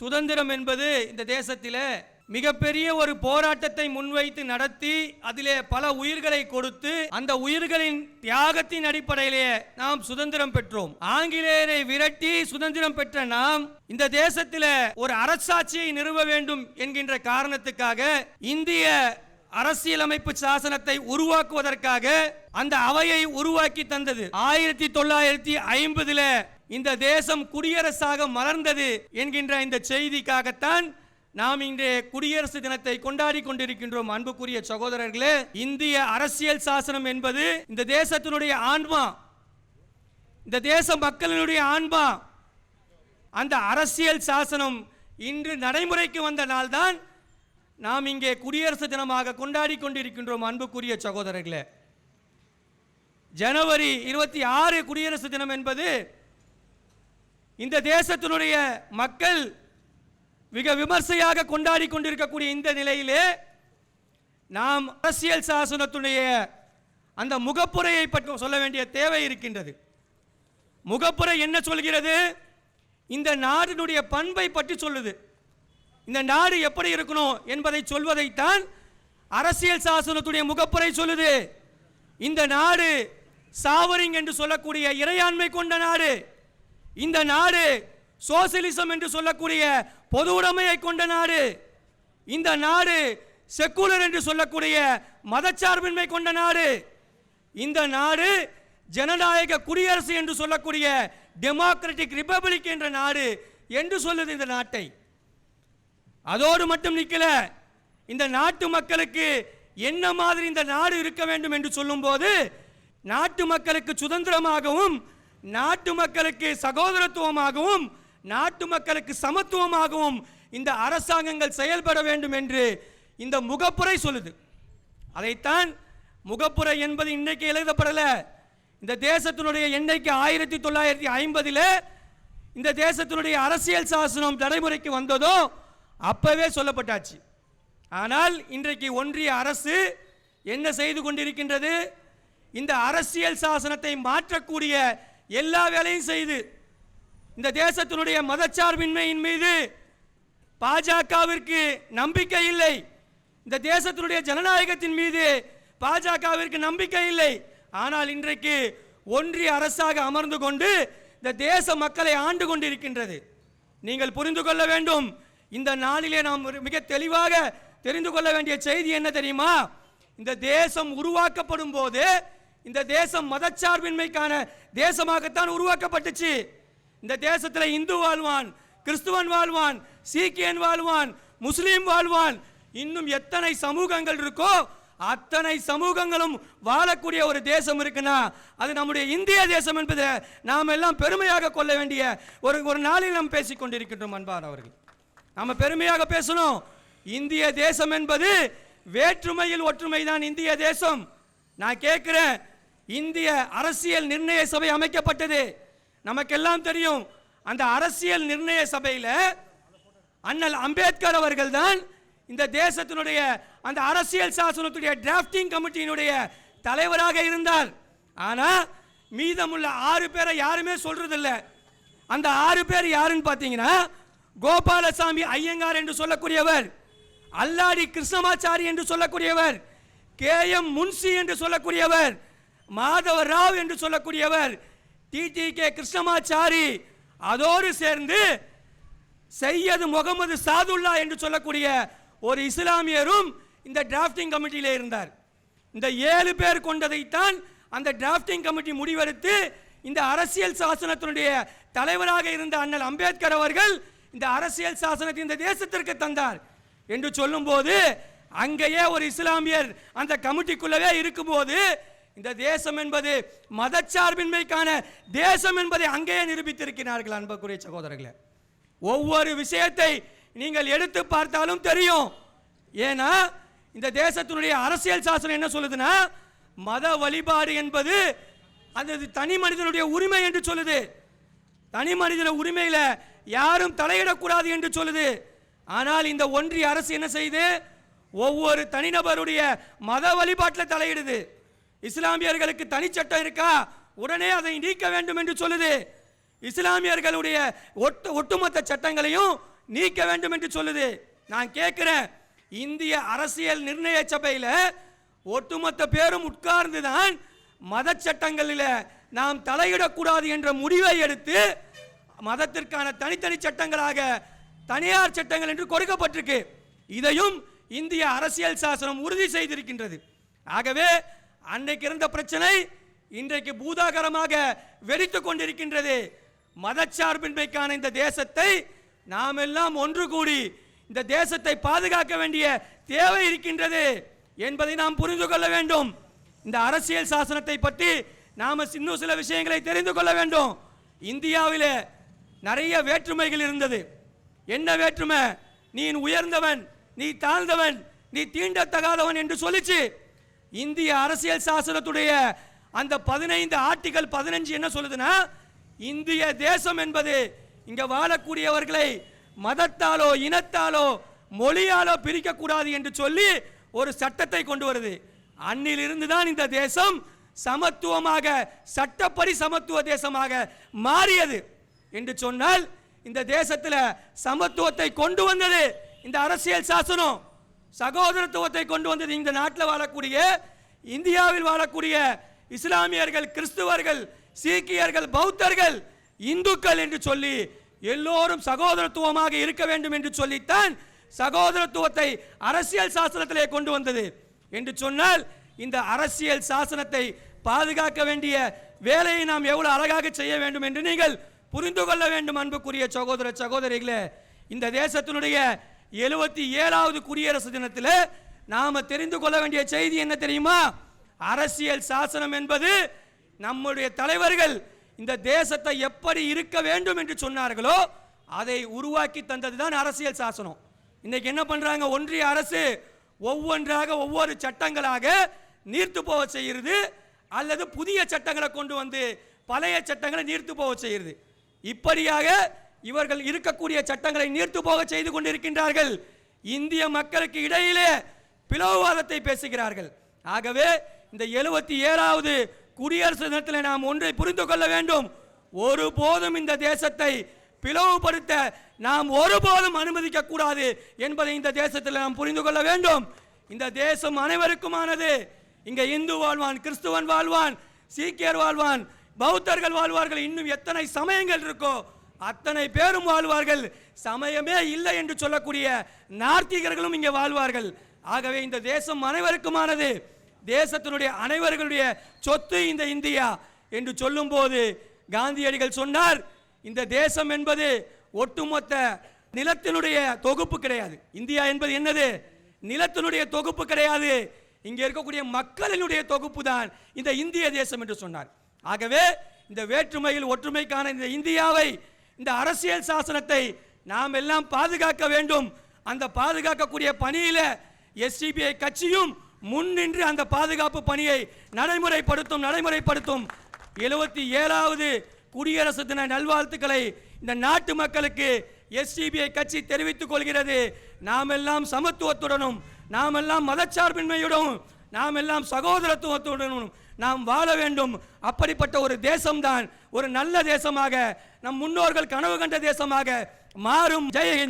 சுதந்திரம் என்பது இந்த தேசத்தில் மிகப்பெரிய ஒரு போராட்டத்தை முன்வைத்து நடத்தி அதிலே பல உயிர்களை கொடுத்து அந்த உயிர்களின் தியாகத்தின் அடிப்படையிலே நாம் சுதந்திரம் பெற்றோம். ஆங்கிலேயரை விரட்டி சுதந்திரம் பெற்ற நாம் இந்த தேசத்தில் ஒரு அரசாட்சியை நிறுவ வேண்டும் என்கின்ற காரணத்துக்காக இந்திய அரசியலமைப்பு சாசனத்தை உருவாக்குவதற்காக அந்த அவையை உருவாக்கி தந்தது. ஆயிரத்தி தொள்ளாயிரத்தி ஐம்பதுல இந்த தேசம் குடியரசாக மலர்ந்தது என்கின்ற இந்த செய்திக்காகத்தான் நாம் இன்றைய குடியரசு தினத்தை கொண்டாடி கொண்டிருக்கின்றோம். அன்புக்குரிய சகோதரர்களே இந்திய அரசியல் சாசனம் என்பது இந்த தேசத்தினுடைய ஆன்மா. இந்த தேச மக்களினுடைய ஆன்மா. அந்த அரசியல் சாசனம் இன்று நடைமுறைக்கு வந்த நாள்தான் நாம் இங்கே குடியரசு தினமாக கொண்டாடி கொண்டிருக்கின்றோம் அன்புக்குரிய சகோதரர்களே. ஜனவரி இருபத்தி ஆறு குடியரசு தினம் என்பது இந்த தேசத்தினுடைய மக்கள் மிக விமர்சையாக கொண்டாடி கொண்டிருக்கக்கூடிய இந்த நிலையிலே நாம் அரசியல் சாசனத்துடைய அந்த முகப்புரையை பற்றி சொல்ல வேண்டிய தேவை இருக்கின்றது. முகப்புரை என்ன சொல்கிறது? இந்த நாடினுடைய பண்பை பற்றி சொல்லுது. இந்த நாடு எப்படி இருக்கணும் என்பதை சொல்வதைத்தான் அரசியல் சாசனத்துடைய முகப்புரை சொல்லுது. இந்த நாடு சாவரிங் என்று சொல்லக்கூடிய இறையாண்மை கொண்ட நாடு. இந்த நாடு சோசியலிசம் என்று சொல்லக்கூடிய பொது உடைமையை கொண்ட நாடு. இந்த நாடு செக்குலர் என்று சொல்லக்கூடிய மதச்சார்பின்மை கொண்ட நாடு. இந்த நாடு ஜனநாயக குடியரசு என்று சொல்லக்கூடிய டெமோக்ராட்டிக் ரிப்பப்ளிக் என்ற நாடு என்று சொல்லுது இந்த நாட்டை. அதோடு மட்டும் நிற்கல இந்த நாட்டு மக்களுக்கு என்ன மாதிரி இந்த நாடு இருக்க வேண்டும் என்று சொல்லும்போது நாட்டு மக்களுக்கு சுதந்திரமாகவும் நாட்டு மக்களுக்கு சகோதரத்துவமாகவும் நாட்டு மக்களுக்கு சமத்துவமாகவும் இந்த அரசாங்கங்கள் செயல்பட வேண்டும் என்று இந்த முகப்புரை சொல்லுது. அதைத்தான் முகப்புரை என்பது இன்றைக்கு எழுதப்படலை. இந்த தேசத்தினுடைய என்றைக்கு ஆயிரத்தி தொள்ளாயிரத்தி ஐம்பதில் இந்த தேசத்தினுடைய அரசியல் சாசனம் நடைமுறைக்கு வந்ததோ அப்பவே சொல்லப்பட்டாச்சு. ஆனால் இன்றைக்கு ஒன்றிய அரசு என்ன செய்து கொண்டிருக்கின்றது? இந்த அரசியல் சாசனத்தை மாற்றக்கூடிய எல்லா வேலையும் செய்து இந்த தேசத்தினுடைய மதச்சார்பின்மையின் மீது பாஜகவிற்கு நம்பிக்கை இல்லை. இந்த தேசத்தினுடைய ஜனநாயகத்தின் மீது பாஜகவிற்கு நம்பிக்கை இல்லை. ஆனால் இன்றைக்கு ஒன்றிய அரசாக அமர்ந்து கொண்டு இந்த தேச மக்களை ஆண்டு கொண்டிருக்கின்றது. நீங்கள் புரிந்து கொள்ள வேண்டும் இந்த நாளிலே நாம் ஒரு மிக தெளிவாக தெரிந்து கொள்ள வேண்டிய செய்தி என்ன தெரியுமா? இந்த தேசம் உருவாக்கப்படும் போது இந்த தேசம் மதச்சார்பின்மைக்கான தேசமாகத்தான் உருவாக்கப்பட்டுச்சு. இந்த தேசத்தில் இந்து வாழ்வான் கிறிஸ்துவன் வாழ்வான் சீக்கியன் வாழ்வான் முஸ்லீம் வாழ்வான் இன்னும் எத்தனை சமூகங்கள் இருக்கோ அத்தனை சமூகங்களும் வாழக்கூடிய ஒரு தேசம் இருக்குன்னா அது நம்முடைய இந்திய தேசம் என்பதை நாம் எல்லாம் பெருமையாக கொள்ள வேண்டிய ஒரு ஒரு நாளில் நாம் பேசிக்கொண்டிருக்கின்றோம் அன்பார் அன்பானவர்கள் நாம் பெருமையாக பேசணும். இந்திய தேசம் என்பது வேற்றுமையில் ஒற்றுமை தான் இந்திய தேசம். நான் கேட்குறேன் இந்திய அரசியல் நிர்ணய சபை அமைக்கப்பட்டது. நமக்கெல்லாம் தெரியும் அந்த அரசியல் நிர்ணய சபையில் அண்ணல் அம்பேத்கர் அவர்கள் தான் இந்த தேசத்தினுடைய அந்த அரசியல் சாசனத்துடைய டிராஃப்டிங் கமிட்டியினுடைய தலைவராக இருந்தார். ஆனால் மீதமுள்ள ஆறு பேரை யாருமே சொல்றதில்ல. அந்த ஆறு பேர் யாருன்னு பார்த்தீங்கன்னா கோபாலசாமி ஐயங்கார் என்று சொல்லக்கூடியவர் அல்லாடி கிருஷ்ணமாச்சாரி என்று சொல்லக்கூடியவர் கே எம் முன்சி என்று சொல்லக்கூடியவர் மாதவ ராவ் என்று சொல்லக்கூடியவர் டி. கே. கிருஷ்ணமாச்சாரி. அதோடு சேர்ந்து சையது முகமது சாதுல்லா என்று சொல்லக்கூடிய ஒரு இஸ்லாமியரும் இந்த டிராஃப்டிங் கமிட்டியில் இருந்தார். இந்த ஏழு பேர் கொண்டதைத்தான் அந்த டிராஃப்டிங் கமிட்டி முடிவெடுத்து இந்த அரசியல் சாசனத்தினுடைய தலைவராக இருந்த அண்ணல் அம்பேத்கர் அவர்கள் இந்த அரசியல் சாசனத்தை இந்த தேசத்திற்கு தந்தார் என்று சொல்லும்போது அங்கேயே ஒரு இஸ்லாமியர் அந்த கமிட்டிக்குள்ளவே இருக்கும்போது இந்த தேசம் என்பது மதச்சார்பின்மைக்கான தேசம் என்பதை அங்கேயே நிரூபித்திருக்கிறார்கள் அன்பக்குரிய சகோதரர்களே. ஒவ்வொரு விஷயத்தை நீங்கள் எடுத்து பார்த்தாலும் தெரியும். ஏன்னா இந்த தேசத்தினுடைய அரசியல் சாசனம் என்ன சொல்லுதுன்னா மத வழிபாடு என்பது அது தனி மனிதனுடைய உரிமை என்று சொல்லுது. தனி மனிதன உரிமையில் யாரும் தலையிடக்கூடாது என்று சொல்லுது. ஆனால் இந்த ஒன்றிய அரசு என்ன செய்யுது? ஒவ்வொரு தனிநபருடைய மத வழிபாட்டில் தலையிடுது. இஸ்லாமியர்களுக்கு தனிச்சட்டம் இருக்கா? உடனே அதை நீக்க வேண்டும் என்று சொல்லுது. இஸ்லாமியர்களுடைய ஒட்டு ஒட்டுமொத்த சட்டங்களையும் நீக்க வேண்டும் என்று சொல்லுது. நான் கேட்குறேன் இந்திய அரசியல் நிர்ணய சபையில் ஒட்டுமொத்த பேரும் உட்கார்ந்து தான் மத சட்டங்களில் நாம் தலையிடக்கூடாது என்ற முடிவை எடுத்து மதத்திற்கான தனித்தனி சட்டங்களாக தனியார் சட்டங்கள் என்று கொடுக்கப்பட்டிருக்கு. இதையும் இந்திய அரசியல் சாசனம் உறுதி செய்திருக்கின்றது. ஆகவே அன்றைக்கு இருந்த பிரச்சனை இன்றைக்கு பூதாகரமாக வெடித்து கொண்டிருக்கின்றது. மதச்சார்பின்மைக்கான இந்த தேசத்தை நாம் எல்லாம் ஒன்று கூடி இந்த தேசத்தை பாதுகாக்க வேண்டிய தேவை இருக்கின்றது என்பதை நாம் புரிந்து கொள்ள வேண்டும். இந்த அரசியல் சாசனத்தை பற்றி நாம் இன்னும் சில விஷயங்களை தெரிந்து கொள்ள வேண்டும். இந்தியாவில் நிறைய வேற்றுமைகள் இருந்தது. என்ன வேற்றுமை? நீ உயர்ந்தவன் நீ தாழ்ந்தவன் நீ தீண்டத்தகாதவன் என்று சொல்லிச்சு. இந்திய அரசியல் சாசனத்துடைய அந்த பதினைந்து ஆர்டிகல் பதினஞ்சு என்ன சொல்லுதுன்னா இந்திய தேசம் என்பது இங்கே வாழக்கூடியவர்களை மதத்தாலோ இனத்தாலோ மொழியாலோ பிரிக்கக்கூடாது என்று சொல்லி ஒரு சட்டத்தை கொண்டு வருது. அன்னிலிருந்து தான் இந்த தேசம் சமத்துவமாக சட்டப்படி சமத்துவ தேசமாக மாறியது என்று சொன்னால் இந்த தேசத்தில் சமத்துவத்தை கொண்டு வந்தது இந்த அரசியல் சாசனம். சகோதரத்துவத்தை கொண்டு வந்தது இந்த நாட்டில் வாழக்கூடிய இந்தியாவில் வாழக்கூடிய இஸ்லாமியர்கள் கிறிஸ்துவர்கள் சீக்கியர்கள் பௌத்தர்கள் இந்துக்கள் என்று சொல்லி எல்லோரும் சகோதரத்துவமாக இருக்க வேண்டும் என்று சொல்லித்தான் சகோதரத்துவத்தை அரசியல் சாசனத்திலே கொண்டு வந்தது. என்று சொன்னால் இந்த அரசியல் சாசனத்தை பாதுகாக்க வேண்டிய வேலையை நாம் எவ்வளவு அழகாக செய்ய வேண்டும் என்று நீங்கள் புரிந்து கொள்ள வேண்டும் அன்புக்குரிய சகோதர சகோதரிகளே. இந்த தேசத்தினுடைய எழுபத்தி ஏழாவது குடியரசு தினத்தில் நாம் தெரிந்து கொள்ள வேண்டிய செய்தி என்ன தெரியுமா? அரசியல் சாசனம் என்பது நம்முடைய தலைவர்கள் இந்த தேசத்தை எப்படி இருக்க வேண்டும் என்று சொன்னார்களோ அதை உருவாக்கி தந்ததுதான் அரசியல் சாசனம். இன்னைக்கு என்ன பண்றாங்க? ஒன்றிய அரசு ஒவ்வொன்றாக ஒவ்வொரு சட்டங்களாக நீர்த்து போக செய்கிறது அல்லது புதிய சட்டங்களை கொண்டு வந்து பழைய சட்டங்களை நீர்த்து போக செய்கிறது. இப்படியாக இவர்கள் இருக்கக்கூடிய சட்டங்களை நீர்த்து போக செய்து கொண்டிருக்கின்றார்கள். இந்திய மக்களுக்கு இடையிலே பிளவுவாதத்தை பேசுகிறார்கள். ஆகவே இந்த எழுபத்தி ஏழாவது குடியரசு தினத்தில் நாம் ஒன்றை புரிந்து கொள்ள வேண்டும். ஒருபோதும் இந்த தேசத்தை பிளவுபடுத்த நாம் ஒருபோதும் அனுமதிக்க கூடாது என்பதை இந்த தேசத்தில் நாம் புரிந்து கொள்ள வேண்டும். இந்த தேசம் அனைவருக்குமானது. இங்கே இந்து வாழ்வான் கிறிஸ்துவன் வாழ்வான் சீக்கியர் வாழ்வான் பௌத்தர்கள் வாழ்வார்கள். இன்னும் எத்தனை சமயங்கள் இருக்கோ அத்தனை பேரும் வாழ்வார்கள். சமயமே இல்லை என்று சொல்லக்கூடிய நார்த்திகர்களும் இங்கே வாழ்வார்கள். ஆகவே இந்த தேசம் அனைவருக்குமானது. தேசத்தினுடைய அனைவர்களுடைய சொத்து இந்த இந்தியா என்று சொல்லும்போது காந்தியடிகள் சொன்னார் இந்த தேசம் என்பது ஒட்டுமொத்த நிலத்தினுடைய தொகுப்பு கிடையாது. இந்தியா என்பது என்னது? நிலத்தினுடைய தொகுப்பு கிடையாது. இங்கே இருக்கக்கூடிய மக்களினுடைய தொகுப்பு தான் இந்த இந்திய தேசம் என்று சொன்னார். ஆகவே இந்த வேற்றுமையில் ஒற்றுமைக்கான இந்த இந்தியாவை இந்த அரசியல் சாசனத்தை நாம் எல்லாம் பாதுகாக்க வேண்டும். அந்த பாதுகாக்கக்கூடிய பணியில் எஸ்டிபிஐ கட்சியும் முன் நின்று அந்த பாதுகாப்பு பணியை நடைமுறைப்படுத்தும் நடைமுறைப்படுத்தும். எழுபத்தி ஏழாவது குடியரசு தின நல்வாழ்த்துக்களை இந்த நாட்டு மக்களுக்கு எஸ்டிபிஐ கட்சி தெரிவித்துக் கொள்கிறது. நாம் எல்லாம் சமத்துவத்துடனும் நாம் எல்லாம் மதச்சார்பின்மையுடனும் நாம் எல்லாம் சகோதரத்துவத்துடனும் நாம் வாழ வேண்டும். அப்படிப்பட்ட ஒரு தேசம்தான். ஒரு நல்ல தேசமாக நம் முன்னோர்கள் கனவு கண்ட தேசமாக மாறும். ஜெயஹிந்த்.